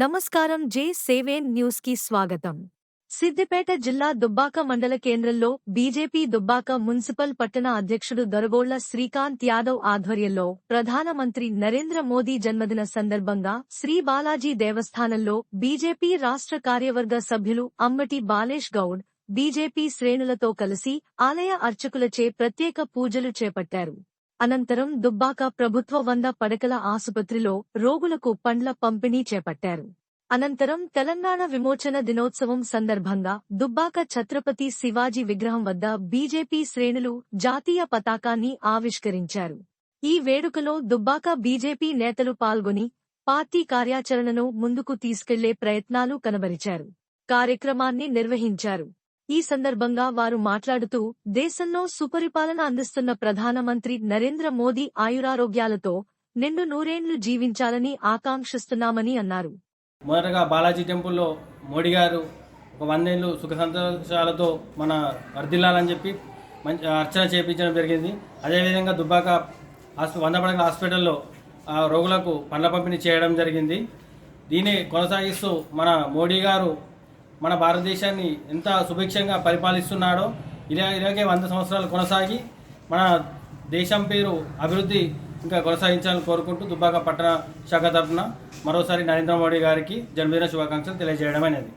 నమస్కారం జే సేవేన్ న్యూస్కి స్వాగతం. సిద్దిపేట జిల్లా దుబ్బాక మండల కేంద్రంలో బీజేపీ దుబ్బాక మున్సిపల్ పట్టణ అధ్యక్షుడు దొరగోళ్ళ శ్రీకాంత్ యాదవ్ ఆధ్వర్యంలో ప్రధానమంత్రి నరేంద్ర మోదీ జన్మదిన సందర్భంగా శ్రీ బాలాజీ దేవస్థానంలో బీజేపీ రాష్ట్ర కార్యవర్గ సభ్యులు అమ్మటి బాలేష్ గౌడ్ బీజేపీ శ్రేణులతో కలిసి ఆలయ అర్చకులచే ప్రత్యేక పూజలు చేపట్టారు. అనంతరం దుబ్బాక ప్రభుత్వ వంద పడకల ఆసుపత్రిలో రోగులకు పండ్ల పంపిణీ చేపట్టారు. అనంతరం తెలంగాణ విమోచన దినోత్సవం సందర్భంగా దుబ్బాక ఛత్రపతి శివాజీ విగ్రహం వద్ద బీజేపీ శ్రేణులు జాతీయ పతాకాన్ని ఆవిష్కరించారు. ఈ వేడుకలో దుబ్బాక బీజేపీ నేతలు పాల్గొని పార్టీ కార్యాచరణను ముందుకు తీసుకెళ్ళే ప్రయత్నాలు కనబరిచారు. కార్యక్రమాన్ని నిర్వహించారు. ఈ సందర్భంగా వారు మాట్లాడుతూ దేశంలో సుపరిపాలన అందిస్తున్న ప్రధానమంత్రి నరేంద్ర మోదీ ఆయురారోగ్యాలతో నిండు నూరేండ్లు జీవించాలని ఆకాంక్షిస్తున్నామని అన్నారు. మొదటగా బాలాజీ టెంపుల్లో మోడీ గారు ఒక వందేళ్ళు సుఖ సంతోషాలతో మన వర్ధిల్లాలని చెప్పి మంచి అర్చన చేయించడం జరిగింది. అదేవిధంగా దుబ్బాక వంద పడకల హాస్పిటల్లో ఆ రోగులకు పండ్ల పంపిణీ చేయడం జరిగింది. దీన్ని కొనసాగిస్తూ మన మోడీ గారు మన భారతదేశాన్ని ఎంత సుభిక్షంగా పరిపాలిస్తున్నాడో ఇలా ఇలాగే వంద సంవత్సరాలు కొనసాగి మన దేశం పేరు అభివృద్ధి ఇంకా కొనసాగించాలని కోరుకుంటూ దుబ్బాక పట్టణ శాఖ తరఫున మరోసారి నరేంద్ర మోడీ గారికి జన్మదిన శుభాకాంక్షలు తెలియజేయడం అనేది.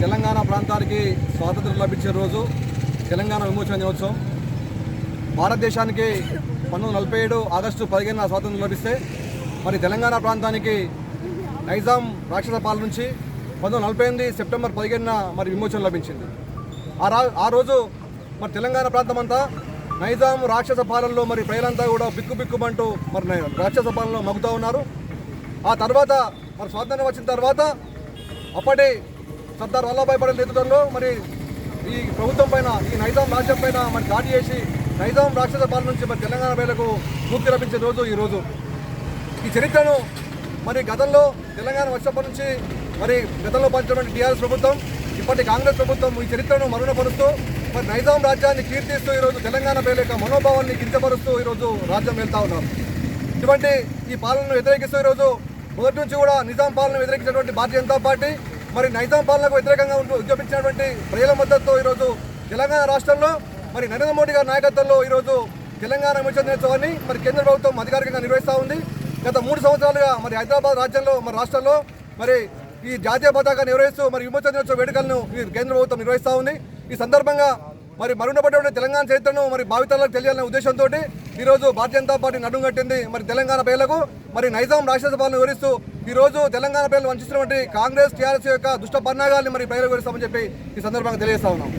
తెలంగాణ ప్రాంతానికి స్వాతంత్రం లభించే రోజు తెలంగాణ విమోచన దినోత్సవం. భారతదేశానికి పంతొమ్మిది నలభై ఏడు ఆగస్టు పదిహేనున స్వాతంత్రం లభిస్తే మరి తెలంగాణ ప్రాంతానికి నైజాం రాక్షస పాలన నుంచి పంతొమ్మిది నలభై ఎనిమిది సెప్టెంబర్ పదిహేనున మరి విమోచన లభించింది. ఆ రా ఆ రోజు మరి తెలంగాణ ప్రాంతం అంతా నైజాం రాక్షస పాలనలో మరి ప్రజలంతా కూడా బిక్కు బిక్కుమంటూ మరి రాక్షస పాలనలో మగ్గుతూ ఉన్నారు. ఆ తర్వాత మరి స్వాతంత్రం వచ్చిన తర్వాత అప్పటి సర్దార్ వల్లభాయ్ పటేల్ నేతృత్వంలో మరి ఈ ప్రభుత్వం పైన ఈ నైజాం రాజ్యం పైన మరి దాడి చేసి నైజాం రాక్షస పాలన నుంచి మరి తెలంగాణ ప్రజలకు ముక్తి లభించే రోజు ఈరోజు ఈ చరిత్రను మరి గతంలో తెలంగాణ వచ్చినప్పటి నుంచి మరి గతంలో పంచినటువంటి టీఆర్ఎస్ ప్రభుత్వం ఇప్పటి కాంగ్రెస్ ప్రభుత్వం ఈ చరిత్రను మరణపరుస్తూ మరి నైజాం రాజ్యాన్ని కీర్తిస్తూ ఈరోజు తెలంగాణ ప్రజల యొక్క మనోభావాన్ని కించపరుస్తూ ఈరోజు రాజ్యం వెళ్తా ఉన్నారు. ఇటువంటి ఈ పాలనను వ్యతిరేకిస్తూ ఈరోజు మొదటి నుంచి కూడా నిజాం పాలన వ్యతిరేకించినటువంటి భారతీయ జనతా పార్టీ మరి నైజాం పాలనకు వ్యతిరేకంగా ఉంటూ ఉద్యమించినటువంటి ప్రజల మద్దతుతో ఈరోజు తెలంగాణ రాష్ట్రంలో మరి నరేంద్ర మోడీ గారి నాయకత్వంలో ఈరోజు తెలంగాణ విమోచన దినోత్సవాన్ని మరి కేంద్ర ప్రభుత్వం అధికారికంగా నిర్వహిస్తూ ఉంది. గత మూడు సంవత్సరాలుగా మరి హైదరాబాద్ రాజ్యంలో మరి రాష్ట్రంలో మరి ఈ జాతీయ పతాకాన్ని నిర్వహిస్తూ మరి విమోచన దినోత్సవ వేడుకలను ఈ కేంద్ర ప్రభుత్వం నిర్వహిస్తూ ఉంది. ఈ సందర్భంగా మరి మరుగునపడిన తెలంగాణ చరిత్రను మరి భావితరాలకు తెలియాలనే ఉద్దేశంతో ఈరోజు భారతీయ జనతా పార్టీ నడుం కట్టింది మరి తెలంగాణ ప్రజలకు. మరి నైజాం రాక్షస పాలన వివరిస్తూ ఈ రోజు తెలంగాణ ప్రజలు వంచిస్తున్నటువంటి కాంగ్రెస్ టీఆర్ఎస్ యొక్క దుష్ట పరిణామాలని మరి ప్రజలు వివరిస్తామని చెప్పి ఈ సందర్భంగా తెలియజేస్తా ఉన్నాం.